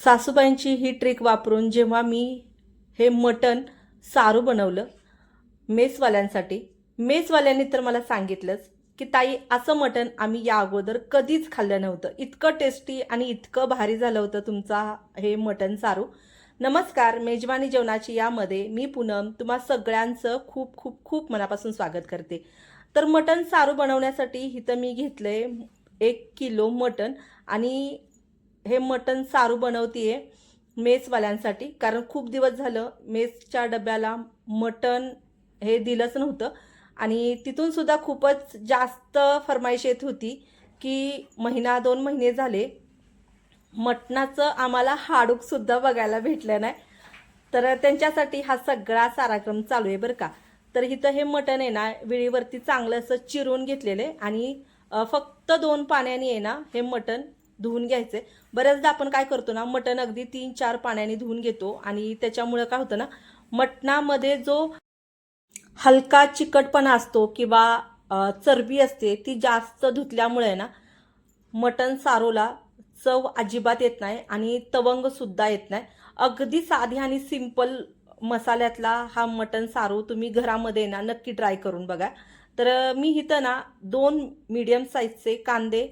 सासूबाईंची ही trick वापरून जेव्हा मी हे मटण सारू बनवलं मेसवाल्यांसाठी. मेसवाल्यांनी तर मला सांगितलंच की ताई असं मटण आम्ही या अगोदर कधीच खाल्लं नव्हतं. इतकं टेस्टी आणि इतकं भारी झालं होतं तुमचा हे मटण सारू. नमस्कार मेजवानी जेवणाची यामध्ये मी पूनम तुम्हा सगळ्यांचं खूप खूप खूप मनापासून स्वागत करते. तर मटण सारू बनवण्यासाठी इथं मी घेतलं आहे एक किलो मटण आणि हे मटण सारू बनवतीये मेसवाल्यांसाठी. कारण खूप दिवस झालं मेसच्या डब्याला मटण हे दिलंच नव्हतं. आणि तिथून सुद्धा खूपच जास्त फरमाईश येत होती की महिना दोन महिने झाले. मटणाचं आम्हाला हाडूकसुद्धा बघायला भेटलं नाही. तर त्यांच्यासाठी हा सगळा साराक्रम चालू आहे बरं का. तर इथं हे मटण आहे ना विळीवरती चांगलं असं चिरून घेतलेलं आहे. आणि फक्त दोन पाण्याने आहे ना हे मटण धुवून घ्यायचे. बऱ्याचदा आपण काय करतो ना मटण अगदी तीन चार पाण्याने धुवून घेतो आणि त्याच्यामुळं काय होतं ना मटणामध्ये जो हलका चिकटपणा असतो किंवा चरबी असते ती जास्त धुतल्यामुळे ना मटण सारोला चव अजिबात येत नाही आणि तवंगसुद्धा येत नाही. अगदी साधी आणि सिंपल मसाल्यातला हा मटण सारू तुम्ही घरामध्ये ना नक्की ट्राय करून बघा. तर मी इथं ना दोन मीडियम साईजचे कांदे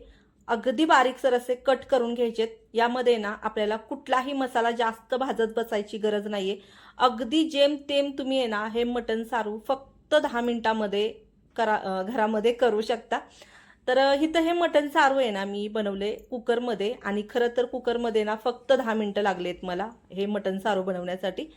अगदी बारीकसर असे कट करून घ्यायचेत. यामध्ये ना आपल्याला कुठलाही मसाला जास्त भाजत बसायची गरज नाहीये. अगदी जेम तेम तुम्ही आहे ना हे मटण सारू फक्त दहा मिनिटामध्ये करा घरामध्ये करू शकता. तर इथं हे मटण सारू आहे ना मी बनवले कुकरमध्ये आणि खरं तर कुकरमध्ये ना फक्त दहा मिनटं लागलेत मला हे मटण सारू बनवण्यासाठी.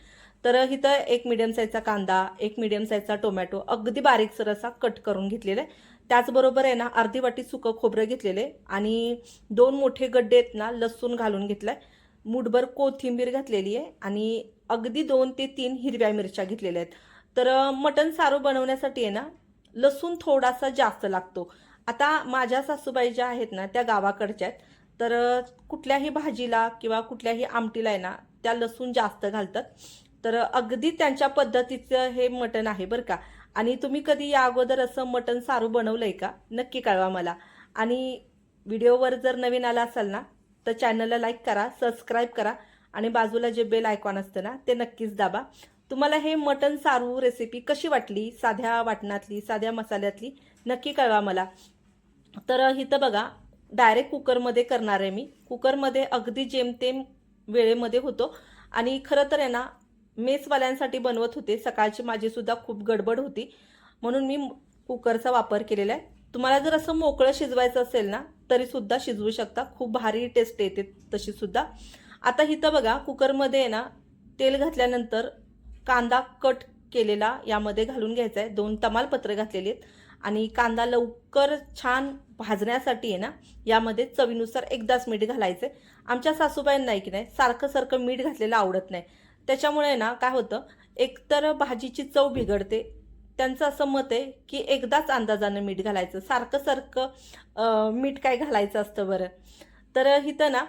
तर इथं एक मिडियम साईजचा कांदा एक मिडियम साईजचा टोमॅटो अगदी बारीकसर असा कट करून घेतलेला आहे. त्याचबरोबर आहे ना अर्धी वाटी सुकं खोबरं घेतलेलं आहे आणि दोन मोठे गड्डे आहेत ना लसूण घालून घेतलाय. मुठभर कोथिंबीर घातलेली आहे आणि अगदी दोन ते तीन हिरव्या मिरच्या घेतलेल्या आहेत. तर मटण सारू बनवण्यासाठी आहे ना लसूण थोडासा जास्त लागतो. आता माझ्या सासूबाई ज्या आहेत ना त्या गावाकडच्या आहेत. तर कुठल्याही भाजीला किंवा कुठल्याही आमटीला आहे ना त्या लसूण जास्त घालतात. तर अगदी त्यांच्या पद्धतीचं हे मटण आहे बरं का. आणि तुम्ही कधी या अगोदर असं मटण सारू बनवलं आहे का? नक्की कळवा मला. आणि व्हिडिओवर जर नवीन आला असाल ना तर चॅनलला लाईक करा सबस्क्राईब करा आणि बाजूला जे बेल आयकॉन असतं ना ते नक्कीच दाबा. तुम्हाला हे मटण सारू रेसिपी कशी वाटली? साध्या वाटणातली साध्या मसाल्यातली नक्की कळवा मला. तर इथं बघा डायरेक्ट कुकरमध्ये करणार आहे मी. कुकरमध्ये अगदी जेमतेम वेळेमध्ये होतो. आणि खरं तर आहे ना मेसवाल्यांसाठी बनवत होते. सकाळची माझी सुद्धा खूप गडबड होती. म्हणून मी कुकरचा वापर केलेला आहे. तुम्हाला जर असं मोकळं शिजवायचं असेल ना तरी सुद्धा शिजवू शकता. खूप भारी टेस्ट येते तशी सुद्धा. आता इथं बघा कुकरमध्ये आहे ना तेल घातल्यानंतर कांदा कट केलेला यामध्ये घालून घ्यायचा आहे. दोन तमालपत्र घातलेले आहेत. आणि कांदा लवकर छान भाजण्यासाठी आहे ना यामध्ये चवीनुसार एकदाच मीठ घालायचं. आहे आमच्या सासूबाईंना आहे की नाही सारखं सारखं मीठ घातलेलं आवडत नाही. त्याच्यामुळे ना काय होतं एकतर भाजीची चव बिघडते. त्यांचं असं मत आहे की एकदाच अंदाजानं मीठ घालायचं. सारखं सारखं मीठ काय घालायचं असतं बरं. तर इथं ना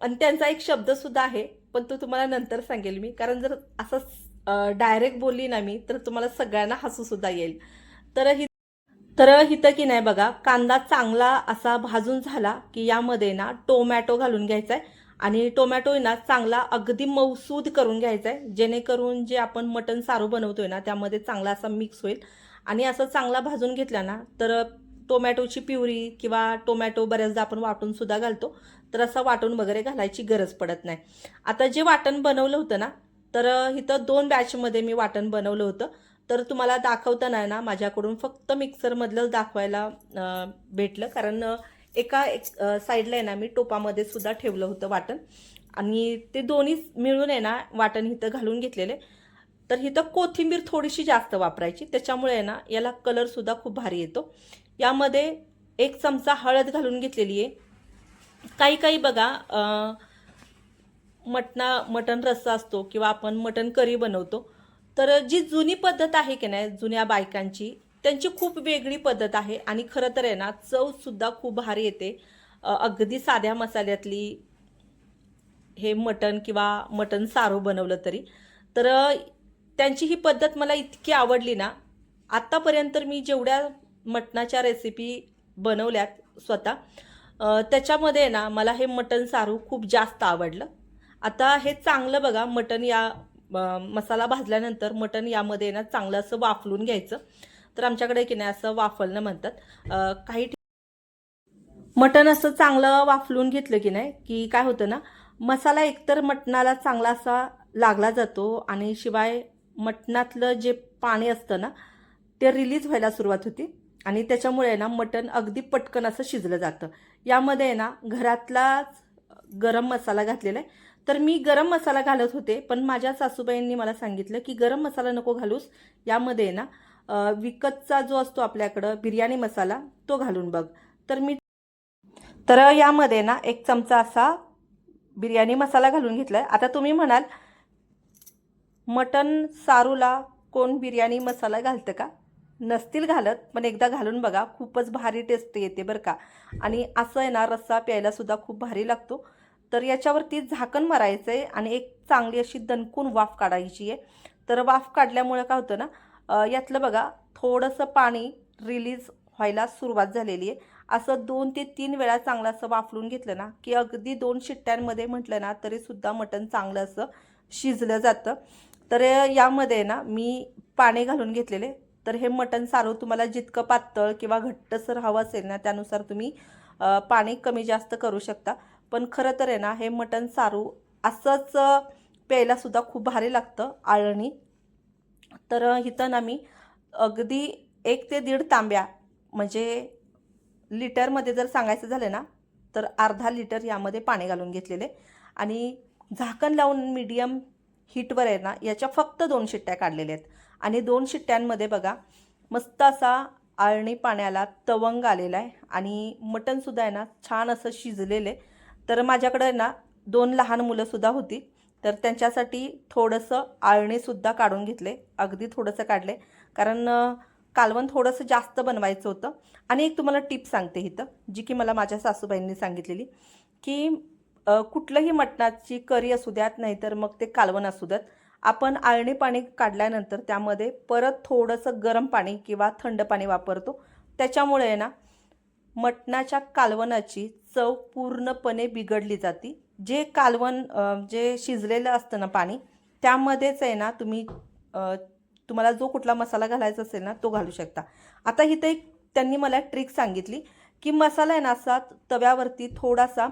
आणि त्यांचा एक शब्दसुद्धा आहे पण तो तुम्हाला नंतर सांगेल मी. कारण जर असं डायरेक्ट बोलली ना मी तर तुम्हाला सगळ्यांना हसूसुद्धा येईल. तर ही तर इथं की नाही बघा कांदा चांगला असा भाजून झाला की यामध्ये ना टोमॅटो घालून घ्यायचा आहे आणि टोमॅटो आहे ना चांगला अगदी मऊसूद करून घ्यायचा आहे जेणेकरून जे आपण मटण सारू बनवतोय ना त्यामध्ये चांगला असा मिक्स होईल. आणि असं चांगला भाजून घेतला ना तर टोमॅटोची प्युरी किंवा टोमॅटो बऱ्याचदा आपण वाटून सुद्धा घालतो. तर असं वाटून वगैरे घालायची गरज पडत नाही. आता जे वाटण बनवलं होतं ना तर इथं दोन बॅचमध्ये मी वाटण बनवलं होतं. तर तुम्हाला दाखवताना ना माझ्याकडून फक्त मिक्सरमधलंच दाखवायला भेटलं. कारण एका एक साईडला आहे ना मी टोपामध्ये सुद्धा ठेवलं होतं वाटण. आणि ते दोन्ही मिळून आहे ना वाटण इथं घालून घेतलेले. तर इथं कोथिंबीर थोडीशी जास्त वापरायची. त्याच्यामुळे आहे ना याला कलरसुद्धा खूप भारी येतो. यामध्ये एक चमचा हळद घालून घेतलेली आहे. काही काही बघा मटना मटणा मटण रस्सा असतो किंवा आपण मटण करी बनवतो. तर जी जुनी पद्धत आहे की नाही जुन्या बायकांची त्यांची खूप वेगळी पद्धत आहे. आणि खरं तर आहे ना चवसुद्धा खूप भारी येते. अगदी साध्या मसाल्यातली हे मटण किंवा मटण सारू बनवलं तरी. तर त्यांची ही पद्धत मला इतकी आवडली ना आत्तापर्यंत मी जेवढ्या मटणाच्या रेसिपी बनवल्यात स्वतः त्याच्यामध्ये ना मला हे मटण सारू खूप जास्त आवडलं. आता हे चांगलं बघा मटण या मसाला भाजल्यानंतर मटण यामध्ये ना चांगलं असं वाफलून घ्यायचं. तर आमच्याकडे की नाही असं वाफलणं म्हणतात. काही मटण असं चांगलं वाफलून घेतलं की नाही की काय होतं ना मसाला एकतर मटणाला चांगला असा लागला जातो आणि शिवाय मटणातलं जे पाणी असतं ना ते रिलीज व्हायला सुरुवात होती आणि त्याच्यामुळे ना मटण अगदी पटकन असं शिजलं जातं. यामध्ये आहे ना घरातलाच गरम मसाला घातलेला आहे. तर मी गरम मसाला घालत होते पण माझ्या सासूबाईंनी मला सांगितलं की गरम मसाला नको घालूस. यामध्ये आहे ना विकतचा जो असतो आपल्याकडं बिर्याणी मसाला तो घालून बघ. तर मी तर यामध्ये ना एक चमचा असा बिर्याणी मसाला घालून घेतला आहे आता तुम्ही म्हणाल मटन सारूला कोण बिर्याणी मसाला घालतं का? नसतील घालत पण एकदा घालून बघा खूपच भारी टेस्ट येते बरं का. आणि असं आहे ना रस्सा प्यायलासुद्धा खूप भारी लागतो. तर याच्यावरती झाकण मारायचं आहे आणि एक चांगली अशी दणकून वाफ काढायची आहे. तर वाफ काढल्यामुळे काय होतं ना यातलं बघा थोडंसं पाणी रिलीज व्हायला सुरुवात झालेली आहे. असं दोन ते तीन वेळा चांगलं असं वाफलून घेतलं ना की अगदी दोन शिट्ट्यांमध्ये म्हटलं ना तरीसुद्धा मटण चांगलं असं शिजलं जातं. तर यामध्ये ना मी पाणी घालून घेतलेले. तर हे मटण सारू तुम्हाला जितकं पातळ किंवा घट्टसर हवं असेल ना त्यानुसार तुम्ही पाणी कमी जास्त करू शकता. पण खरं तर आहे ना हे मटण सारू असंच प्यायलासुद्धा खूप भारी लागतं आळणी. तर इथं ना मी अगदी एक ते दीड तांब्या म्हणजे लिटरमध्ये जर सांगायचं झालं ना तर अर्धा लिटर यामध्ये पाणी घालून घेतलेले. आणि झाकण लावून मीडियम हीटवर आहे ना याच्या फक्त दोन शिट्ट्या काढलेल्या आहेत. आणि दोन शिट्ट्यांमध्ये बघा मस्त असा आळणी पाण्याला तवंग आलेला आहे. आणि मटणसुद्धा आहे ना छान असं शिजलेलं आहे. तर माझ्याकडे आहे ना दोन लहान मुलंसुद्धा होती. तर त्यांच्यासाठी थोडंसं आळणीसुद्धा काढून घेतले. अगदी थोडंसं काढले. कारण कालवण थोडंसं जास्त बनवायचं होतं. आणि एक तुम्हाला टिप सांगते इथं जी की मला माझ्या सासूबाईंनी सांगितलेली की कुठलंही मटणाची करी असू द्यात नाहीतर मग ते कालवण असू द्यात. आपण आळणी पाणी काढल्यानंतर त्यामध्ये परत थोडंसं गरम पाणी किंवा थंड पाणी वापरतो. त्याच्यामुळे आहे ना मटणाच्या कालवणाची चव पूर्णपणे बिघडली जाते. जे कालवण जे शिजलेलं असतं ना पाणी त्यामध्येच आहे ना तुम्ही तुम्हाला जो कुठला मसाला घालायचा असेल ना तो घालू शकता. आता इथं एक त्यांनी मला ट्रिक सांगितली की मसाला आहे ना असा तव्यावरती थोडासा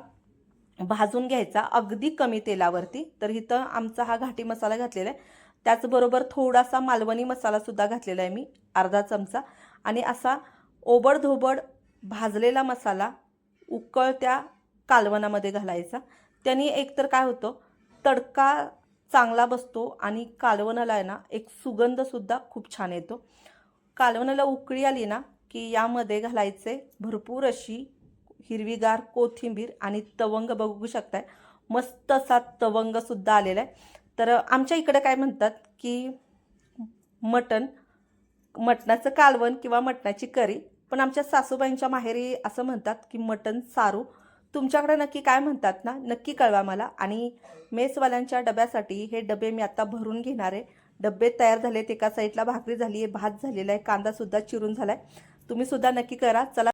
भाजून घ्यायचा अगदी कमी तेलावरती. तर इथं आमचा हा घाटी मसाला घातलेला आहे. त्याचबरोबर थोडासा मालवणी मसालासुद्धा घातलेला आहे मी अर्धा चमचा. आणि असा ओबडधोबड भाजलेला मसाला उकळत्या कालवणामध्ये घालायचा. त्यांनी एकतर काय होतं तडका चांगला बसतो आणि कालवणाला आहे ना एक सुगंधसुद्धा खूप छान येतो. कालवणाला उकळी आली ना की यामध्ये घालायचे भरपूर अशी हिरवीगार कोथिंबीर आणि तवंग बघू शकताय. मस्त असा तवंगसुद्धा आलेला आहे. तर आमच्या इकडे काय म्हणतात की मटण मटणाचं कालवण किंवा मटणाची करी पण आमच्या सासूबाईंच्या माहेरी असं म्हणतात की मटण सारू तुमच्याकडे नक्की काय म्हणतात ना नक्की कळवा मला. आणि मेसवाल्यांच्या डब्यासाठी हे डबे मी आता भरून घेणार आहे. डबे तयार झालेत एका साईडला भाकरी झाली आहे भात झालेला आहे कांदासुद्धा चिरून झाला आहे तुम्हीसुद्धा नक्की करा. चला